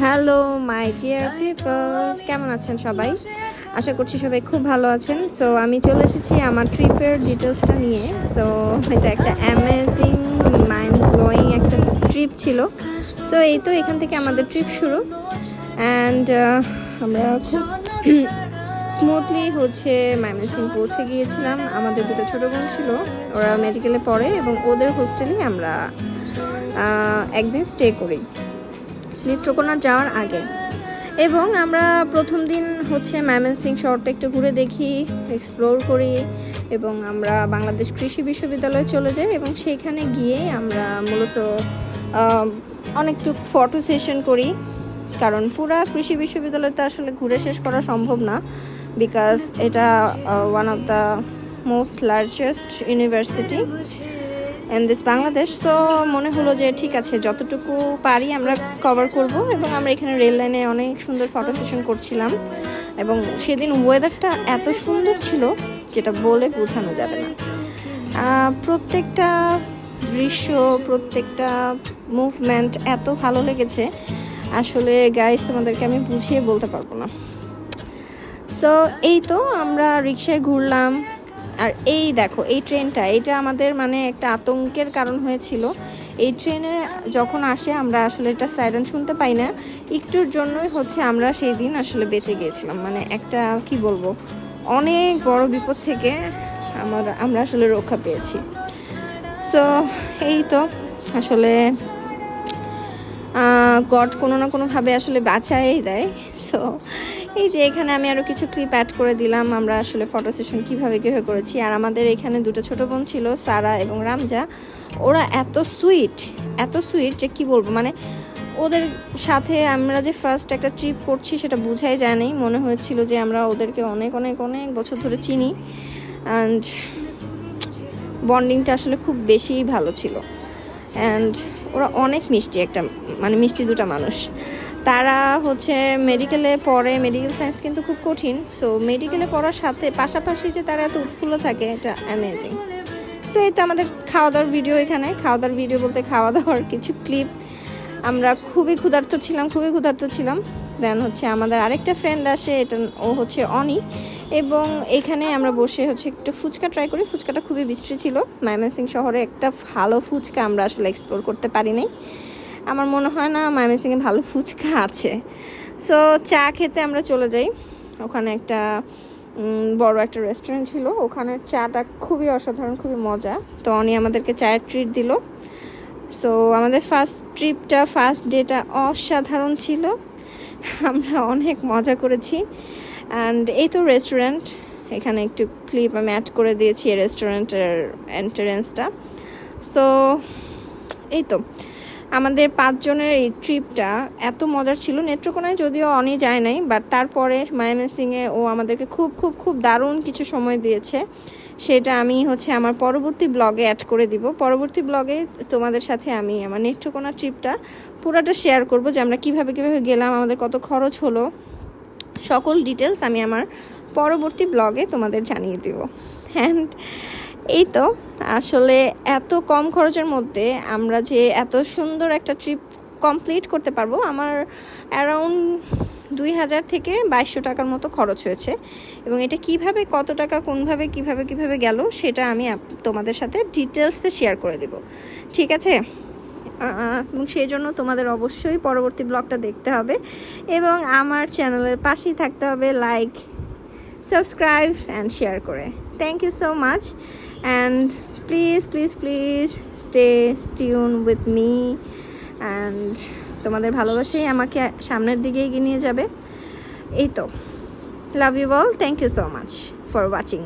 Hello my dear people কেমন আছেন সবাই? আশা করছি সবাই খুব ভালো আছেন। সো আমি চলে এসেছি আমার ট্রিপের ডিটেলসটা নিয়ে। সো এটা একটা অ্যামেজিং মাইন্ড ব্লোয়িং একটা ট্রিপ ছিল। সো এই তো এখান থেকে আমাদের ট্রিপ শুরু। অ্যান্ড আমরা খুব স্মুথলি হচ্ছে ময়মনসিং পৌঁছে গিয়েছিলাম। আমাদের দুটো ছোটো বোন ছিল, ওরা মেডিকেলে পড়ে এবং ওদের হোস্টেলেই আমরা একদিন স্টে করি। নেত্রকোনা যাওয়ার আগে। এবং আমরা প্রথম দিন হচ্ছে ম্যামেন সিং শহরটা একটু ঘুরে দেখি এক্সপ্লোর করি এবং আমরা বাংলাদেশ কৃষি বিশ্ববিদ্যালয়ে চলে যাই এবং সেইখানে গিয়ে আমরা মূলত আহ, অনেকটুকু ফটো সেশন করি। কারণ পুরা কৃষি বিশ্ববিদ্যালয় তো আসলে ঘুরে শেষ করা সম্ভব না বিকজ এটা one of the most largest university in this Bangladesh তো মনে হলো যে ঠিক আছে, যতটুকু পারি আমরা কভার করব এবং আমরা এখানে রেল লাইনে অনেক সুন্দর ফটো সেশন করছিলাম এবং সেদিন ওয়েদারটা এত সুন্দর ছিল যেটা বলে বোঝানো যাবে না। প্রত্যেকটা দৃশ্য, প্রত্যেকটা মুভমেন্ট এত ভালো লেগেছে। আসলে গাইজ তোমাদেরকে আমি বুঝিয়ে বলতে পারব না। সো এই তো আমরা রিক্সায় ঘুরলাম। আর এই দেখো, এই ট্রেনটা এটা আমাদের মানে একটা আতঙ্কের কারণ হয়েছিল। এই ট্রেনে যখন আসে, আমরা আসলে এটা সাইরেন শুনতে পাই না। একটুর জন্যই হচ্ছে আমরা সেই দিন আসলে বেঁচে গিয়েছিলাম। মানে একটা, কি বলব, অনেক বড় বিপদ থেকে আমার, আমরা আসলে রক্ষা পেয়েছি। সো এই তো, আসলে গড কোনো না কোনোভাবে আসলে বাঁচাই দেয়। সো এই যে এখানে আমি আরও কিছু ক্লিপ অ্যাড করে দিলাম, আমরা আসলে ফটো সেশন কীভাবে কীভাবে করেছি। আর আমাদের এখানে দুটো ছোটো বোন ছিল, সারা এবং রামজা। ওরা এত সুইট এত সুইট যে কি বলব? মানে ওদের সাথে আমরা যে ফার্স্ট একটা ট্রিপ করছি সেটা বোঝাই যায় নাই। মনে হয়েছিল যে আমরা ওদেরকে অনেক অনেক অনেক বছর ধরে চিনি। অ্যান্ড বন্ডিংটা আসলে খুব বেশিই ভালো ছিল। অ্যান্ড ওরা অনেক মিষ্টি একটা মানে মিষ্টি দুটা মানুষ। তারা হচ্ছে মেডিকেলে পড়ে মেডিকেল সায়েন্স কিন্তু খুব কঠিন। সো মেডিকেলে পড়ার সাথে পাশাপাশি যে তারা এত উৎফুল্ল থাকে, এটা অ্যামেজিং সো এই তো আমাদের খাওয়া দাওয়ার ভিডিও এখানে। খাওয়া দাওয়ার ভিডিও বলতে খাওয়া দাওয়ার কিছু ক্লিপ আমরা খুবই ক্ষুধার্ত ছিলাম, খুবই ক্ষুধার্ত ছিলাম। দেন হচ্ছে আমাদের আরেকটা ফ্রেন্ড আসে, এটা ও হচ্ছে অনি। এবং এখানে আমরা বসে হচ্ছে একটু ফুচকা ট্রাই করি। ফুচকাটা খুবই বৃষ্টি ছিল। ময়মনসিং শহরে একটা ভালো ফুচকা আমরা আসলে এক্সপ্লোর করতে পারি নাই। আমার মনে হয় না ময়মনসিংয়ে ভালো ফুচকা আছে। সো চা খেতে আমরা চলে যাই। ওখানে একটা বড় একটা রেস্টুরেন্ট ছিল। ওখানে চাটা খুবই অসাধারণ, খুবই মজা। তো অনি আমাদেরকে চায়ের ট্রিট দিল। সো আমাদের ফার্স্ট ট্রিপটা ফার্স্ট ডেটা অসাধারণ ছিল। আমরা অনেক মজা করেছি। অ্যান্ড এই তো রেস্টুরেন্ট এখানে একটু ক্লিপ আমি অ্যাড করে দিয়েছি এই রেস্টুরেন্টের এন্ট্রেন্সটা সো এই তো। আমাদের পাঁচজনের এই ট্রিপটা এত মজার ছিল। নেত্রকোনায় যদিও অনেক যায় নাই বাট তারপরে মায়ামেসিংয়ে ও আমাদেরকে খুব খুব খুব দারুণ কিছু সময় দিয়েছে। সেটা আমি হচ্ছে আমার পরবর্তী ব্লগে অ্যাড করে দিব। পরবর্তী ব্লগে তোমাদের সাথে আমি আমার নেত্রকোনা ট্রিপটা পুরোটা শেয়ার করব যে আমরা কীভাবে কীভাবে গেলাম, আমাদের কত খরচ হলো। সকল ডিটেলস আমি আমার পরবর্তী ব্লগে তোমাদের জানিয়ে দেব। অ্যান্ড এই তো, আসলে এত কম খরচের মধ্যে আমরা যে এত সুন্দর একটা ট্রিপ কমপ্লিট করতে পারব, আমার অ্যারাউন্ড দুই হাজার থেকে বাইশশো টাকার মতো খরচ হয়েছে। এবং এটা কীভাবে, কত টাকা, কোনভাবে, কীভাবে কীভাবে গেল, সেটা আমি তোমাদের সাথে ডিটেলসে শেয়ার করে দেব। ঠিক আছে? এবং সেই জন্য তোমাদের অবশ্যই পরবর্তী ব্লগটা দেখতে হবে। এবং আমার চ্যানেলের পাশেই থাকতে হবে লাইক সাবস্ক্রাইব অ্যান্ড শেয়ার করে। Thank you so much and please please please stay স্টিউন with me and তোমাদের ভালোবাসাই আমাকে সামনের দিকে এগিয়ে নিয়ে যাবে। এই তো। Love you all thank you so much for watching